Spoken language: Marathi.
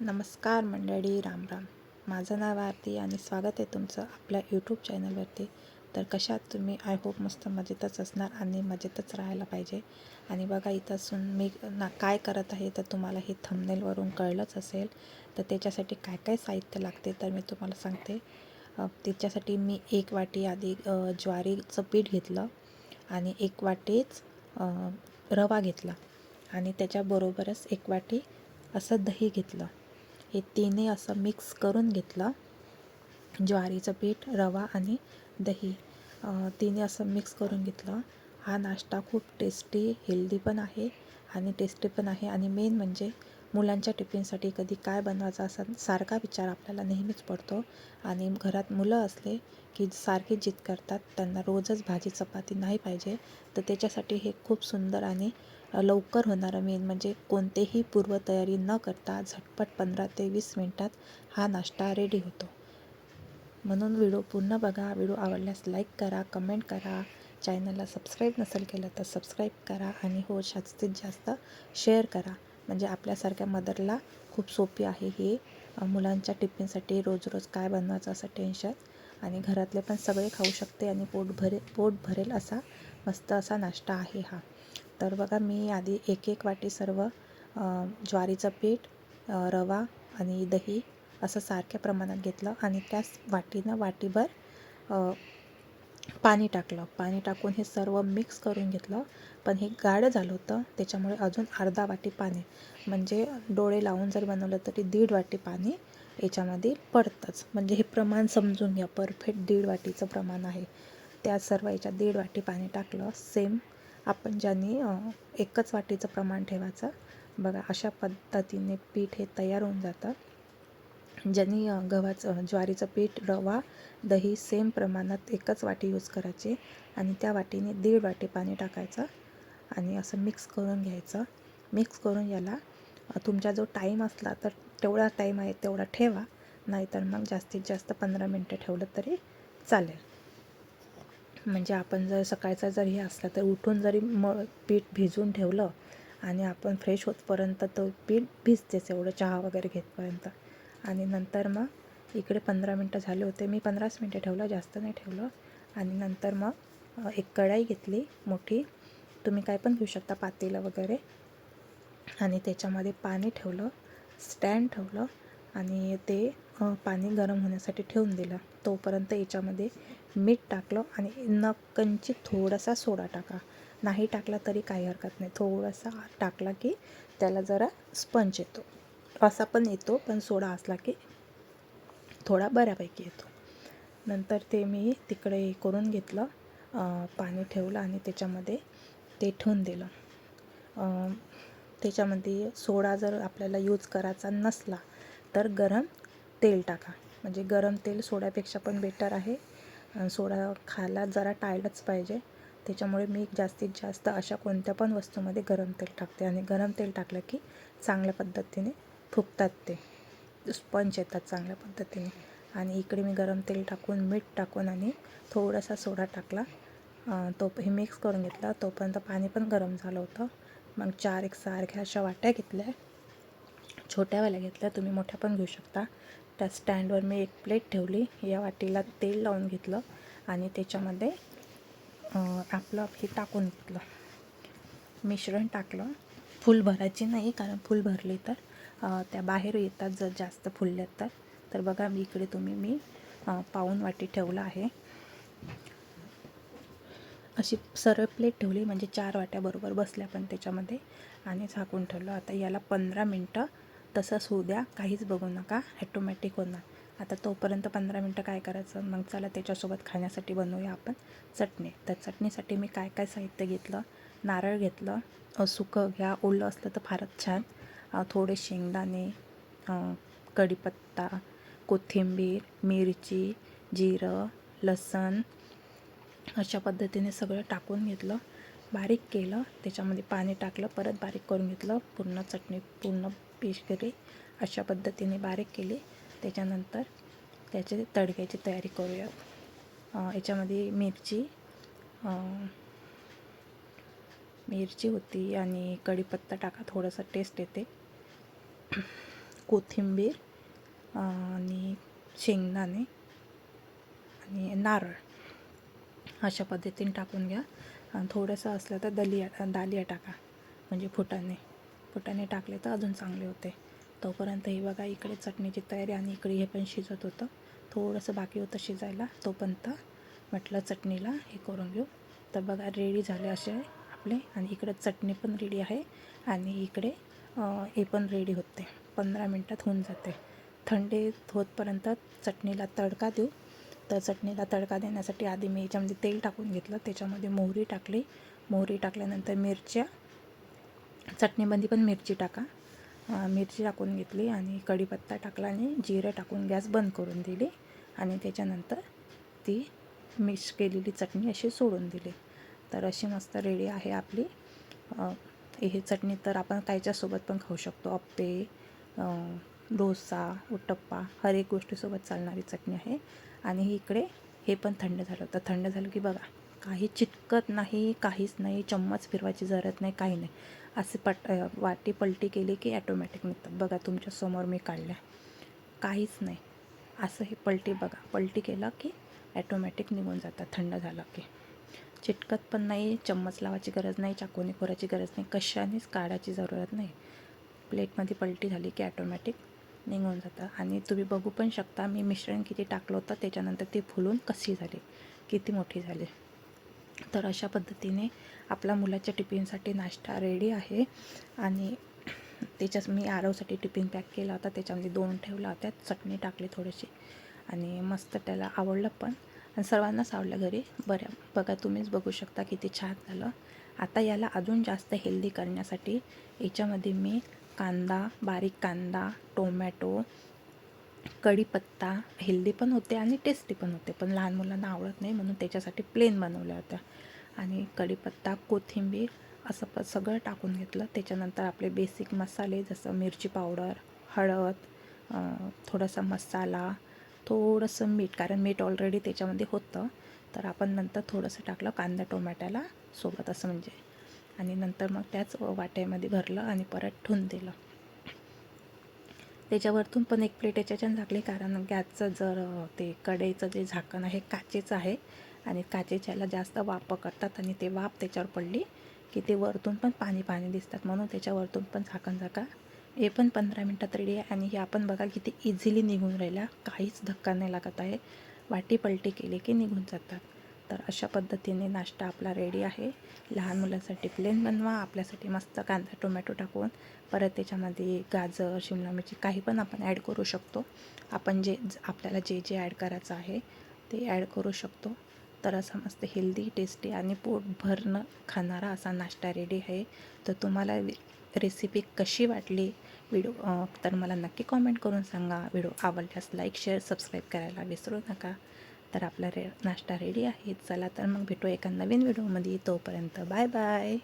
नमस्कार मंडळी राम राम. माझं नाव आरती आणि स्वागत आहे तुमचं आपल्या यूट्यूब चॅनलवरती तर कशात तुम्ही? आय होप मस्त मजेतच असणार आणि मजेतच राहायला पाहिजे. आणि बघा इथंसून मी ना काय करत आहे तर तुम्हाला हे थंबनेलवरून कळलंच असेल. तर त्याच्यासाठी काय काय साहित्य लागते तर मी तुम्हाला सांगते. त्याच्यासाठी मी एक वाटी आधी ज्वारीचं पीठ घेतलं आणि एक वाटीच रवा घेतला. आणि त्याच्याबरोबरच एक वाटी असं दही घेतलं. हे तिन्ही असं मिक्स करून घेतलं. ज्वारीचं पीठ रवा आणि दही तिने असं मिक्स करून घेतलं. हा नाश्ता खूप टेस्टी हेल्दी पण आहे आणि टेस्टी पण आहे आणि मेन म्हणजे मुलांच्या टिफिनसाठी कधी काय बनवायचं असा सारखा विचार आपल्याला नेहमीच पडतो. आणि घरात मुलं असले की सारखी जिद करतात त्यांना रोजच भाजी चपाती नाही पाहिजे. तर त्याच्यासाठी हे खूप सुंदर आणि लवकर होणारं मेन म्हणजे कोणतेही पूर्वतयारी न करता झटपट पंधरा ते वीस मिनटात हा नाश्ता रेडी होतो. म्हणून व्हिडिओ पूर्ण बघा. व्हिडिओ आवडल्यास लाईक करा कमेंट करा. चॅनलला सबस्क्राईब नसेल केलं तर सबस्क्राईब करा आणि हो जास्तीत जास्त शेअर करा. म्हणजे आपल्यासारख्या मदरला खूप सोपी आहे ही. मुलांच्या टिफिनसाठी रोज रोज काय बनवायचं असं टेन्शन आणि घरातले पण सगळे खाऊ शकते आणि पोट भरे पोट भरेल असा मस्त असा नाश्ता आहे हा. तर बघा मी आधी एक एक वाटी सर्व ज्वारीचं पीठ रवा आणि दही असं सारख्या प्रमाणात घेतलं आणि त्याच वाटीनं वाटीभर पाणी टाकलं. पाणी टाकून हे सर्व मिक्स करून घेतलं. पण हे गाढं झालं होतं त्याच्यामुळे अजून अर्धा वाटी पाणी. म्हणजे डोळे लावून जर बनवलं तरी दीड वाटी पाणी याच्यामध्ये पडतंच. म्हणजे हे प्रमाण समजून घ्या. परफेक्ट दीड वाटीचं प्रमाण आहे. त्या सर्व याच्यात दीड वाटी पाणी टाकलं. सेम आपण ज्यांनी एकच वाटीचं प्रमाण ठेवायचं बघा अशा पद्धतीने पीठ हे तयार होऊन जातं. ज्यांनी गव्हाचं ज्वारीचं पीठ रवा दही सेम प्रमाणात एकच वाटी यूज करायची आणि त्या वाटीने दीड वाटी पाणी टाकायचं आणि असं मिक्स करून घ्यायचं. मिक्स करून याला तुमचा जो टाईम असला तर तेवढा टाईम आहे तेवढा ठेवा नाहीतर मग जास्तीत जास्त पंधरा मिनटं ठेवलं तरी चालेल. म्हणजे आपण जर सकाळचा जर हे असला तर उठून जरी म पीठ भिजवून ठेवलं आणि आपण फ्रेश होतपर्यंत तो पीठ भिजतेच एवढं चहा वगैरे घेतपर्यंत. आणि नंतर मग इकडे पंधरा मिनटं झाले होते मी पंधराच मिनटं ठेवलं जास्त नाही ठेवलं. आणि नंतर मग एक कढाई घेतली मोठी. तुम्ही काय पण घेऊ शकता पातेलं वगैरे. आणि त्याच्यामध्ये पाणी ठेवलं स्टँड ठेवलं आणि ते पाणी गरम होण्यासाठी ठेवून दिलं. तोपर्यंत याच्यामध्ये मीठ टाकलं आणि नक्कंची थोडासा सोडा टाका. नाही टाकला तरी काही हरकत नाही. थोडासा टाकला की त्याला जरा स्पंज येतो. असा पण येतो पण सोडा असला की थोडा बऱ्यापैकी येतो. नंतर ते मी तिकडे करून घेतलं पाणी ठेवलं आणि त्याच्यामध्ये ते ठेवून दिलं. त्याच्यामध्ये सोडा जर आपल्याला यूज करायचा नसला तर गरम तेल टाका. म्हणजे गरम तेल सोड्यापेक्षा पण बेटर आहे. सोडा खायला जरा टाळलंच पाहिजे. त्याच्यामुळे मी जास्तीत जास्त अशा कोणत्या पण वस्तूमध्ये गरम तेल टाकते आणि गरम तेल टाकलं की चांगल्या पद्धतीने फुगतात ते. स्पंज येतात चांगल्या पद्धतीने. आणि इकडे मी गरम तेल टाकून मीठ टाकून आणि थोडासा सोडा टाकला. तो हे मिक्स करून घेतला. तोपर्यंत पाणी पण गरम झालं होतं. मग चार एक सारख्या अशा वाट्या घेतल्या. छोट्यावाल्या घेतल्या. तुम्ही मोठ्या पण घेऊ शकता. त्या स्टँडवर मी एक प्लेट ठेवली. या वाटीला तेल लावून घेतलं आणि त्याच्यामध्ये आपलं हे टाकून घेतलं. मिश्रण टाकलं. फुल भरायची नाही कारण फुल भरली तर त्या बाहेर येतात जर जास्त फुलल्यात तर. तर बघा मी इकडे तुम्ही मी पाऊन वाटी ठेवलं आहे. अशी सरळ प्लेट ठेवली म्हणजे चार वाट्या बरोबर बसल्या पण त्याच्यामध्ये. आणि झाकून ठेवलं. आता याला पंधरा मिनटं तसंच होऊ द्या काहीच बघू नका ॲटोमॅटिक होणार. आता तोपर्यंत पंधरा मिनटं काय करायचं? मग चला त्याच्यासोबत खाण्यासाठी बनवूया आपण चटणी. तर चटणीसाठी मी काय काय साहित्य घेतलं? नारळ घेतलं सुकं घ्या ओलं असलं तर फारच छान. थोडे शेंगदाणे कढीपत्ता कोथिंबीर मिरची जिरं लसण अशा पद्धतीने सगळं टाकून घेतलं. बारीक केलं त्याच्यामध्ये पाणी टाकलं परत बारीक करून घेतलं पूर्ण चटणी पूर्ण पेशकरी अशा पद्धतीने बारीक केली. त्याच्यानंतर त्याचे तडक्याची तयारी करूया याच्यामध्ये मिरची मिरची होती आणि कढीपत्ता टाका थोडंसं टेस्ट येते. कोथिंबीर आणि शेंगदाणे आणि नारळ. अशा पद्धतीने टाकून घ्या. आणि थोडंसं असलं तर दलिया दालिया टाका म्हणजे फुटाने. फुटाने टाकले तर अजून चांगले होते. तोपर्यंत हे बघा इकडे चटणीची तयारी आणि इकडे हे पण शिजत होतं. थोडंसं बाकी होतं शिजायला. तोपर्यंत म्हटलं चटणीला हे करून घेऊ. तर बघा रेडी झाले असे आपले. आणि इकडे चटणी पण रेडी आहे. आणि इकडे हे पण रेडी होते. पंधरा मिनटात होऊन जाते. थंडी होतपर्यंत चटणीला तडका देऊ. तर चटणीला तडका देण्यासाठी आधी मी याच्यामध्ये तेल टाकून घेतलं. त्याच्यामध्ये मोहरी टाकली. मोहरी टाकल्यानंतर मिरच्या चटणीमध्ये पण मिरची टाका. मिरची टाकून घेतली आणि कढीपत्ता टाकला आणि जिरं टाकून गॅस बंद करून दिली आणि त्याच्यानंतर ती मिक्स केलेली चटणी अशी सोडून दिली. तर अशी मस्त रेडी आहे आपली. हे चटणी तर आपण कायच्यासोबत पण खाऊ शकतो. अप्पे डोसा उट्टप्पा हर एक गोष्टीसोबत चालणारी चटणी आहे. आणि इकडे हे पण थंड झालं तर थंड झालं की बघा काही चिटकत नाही काहीच नाही चम्मच फिरवायची जरूरत नाही काही नाही. असे पट वाटी पलटी केली की ॲटोमॅटिक निघतात. बघा तुमच्यासमोर मी काढल्या. काहीच नाही. असं हे पलटी बघा. पलटी केलं की ॲटोमॅटिक निघून जातात थंड झालं की. चिटकत पण नाही चम्मच लावायची गरज नाही चाकूने खोऱ्याची गरज नाही कशानेच काढायची जरूरत नाही. प्लेटमध्ये पलटी झाली की ॲटोमॅटिक निघून जातं. आणि तुम्ही बघू पण शकता मी मिश्रण किती टाकलं होतं त्याच्यानंतर ते फुलून कशी झाली किती मोठी झाली. तर अशा पद्धतीने आपला मुलाच्या टिफिनसाठी नाश्ता रेडी आहे. आणि त्याच्यात मी आरवसाठी टिफिन पॅक केला होता. त्याच्यामध्ये दोन ठेवला होत्या. चटणी टाकली थोडीशी. आणि मस्त त्याला आवडलं पण. आणि सर्वांनाच आवडलं घरी. बऱ्या बघा तुम्हीच बघू शकता किती छान झालं. आता याला अजून जास्त हेल्दी करण्यासाठी याच्यामध्ये मी कांदा बारीक कांदा टोमॅटो कढीपत्ता हेल्दी पण होते आणि टेस्टी पण होते पण लहान मुलांना आवडत नाही म्हणून त्याच्यासाठी प्लेन बनवल्या होत्या. आणि कढीपत्ता कोथिंबीर असं प सगळं टाकून घेतलं. त्याच्यानंतर आपले बेसिक मसाले जसं मिरची पावडर हळद थोडासा मसाला थोडंसं मीठ कारण मीठ ऑलरेडी त्याच्यामध्ये होतं. तर आपण नंतर थोडंसं टाकलं कांदा टोमॅट्याला सोबत असं म्हणजे. आणि नंतर मग त्याच वाट्यामध्ये भरलं आणि परत ठेवून दिलं. त्याच्यावरतून पण एक प्लेट याच्याच्यानं झाकली. कारण गॅसचं जर ते कढईचं जे झाकण आहे काचेचं आहे आणि काचेच्याला जास्त वाफ पकडतात आणि ते वाफ त्याच्यावर पडली की ते वरतून पण पाणी पाणी दिसतात. म्हणून त्याच्यावरतून पण झाकण झाका. हे पण पंधरा मिनटात रेडी आहे आणि हे आपण बघा किती इझिली निघून राहिल्या काहीच धक्का नाही लागत आहे. वाटी पलटी केली की निघून जातात. तर अशा पद्धतीने नाश्ता आपला रेडी आहे. लहान मुलांसाठी प्लेन बनवा आपल्यासाठी मस्त कांदा टोमॅटो टाकून परत त्याच्यामध्ये गाजर शिमला मिरची काही पण आपण ॲड करू शकतो. आपण जे ज- आपल्याला जे जे ॲड करायचं आहे ते ॲड करू शकतो. तर असा मस्त हेल्दी टेस्टी आणि पोट भरणं खाणारा असा नाश्ता रेडी आहे. तर तुम्हाला रेसिपी कशी वाटली व्हिडिओ तर मला नक्की कॉमेंट करून सांगा. व्हिडिओ आवडल्यास लाईक शेअर सबस्क्राईब करायला विसरू नका. तर आपला रे नाश्ता रेडी आहे. चला तर मग भेटू एका नवीन व्हिडिओमध्ये. तोपर्यंत बाय बाय.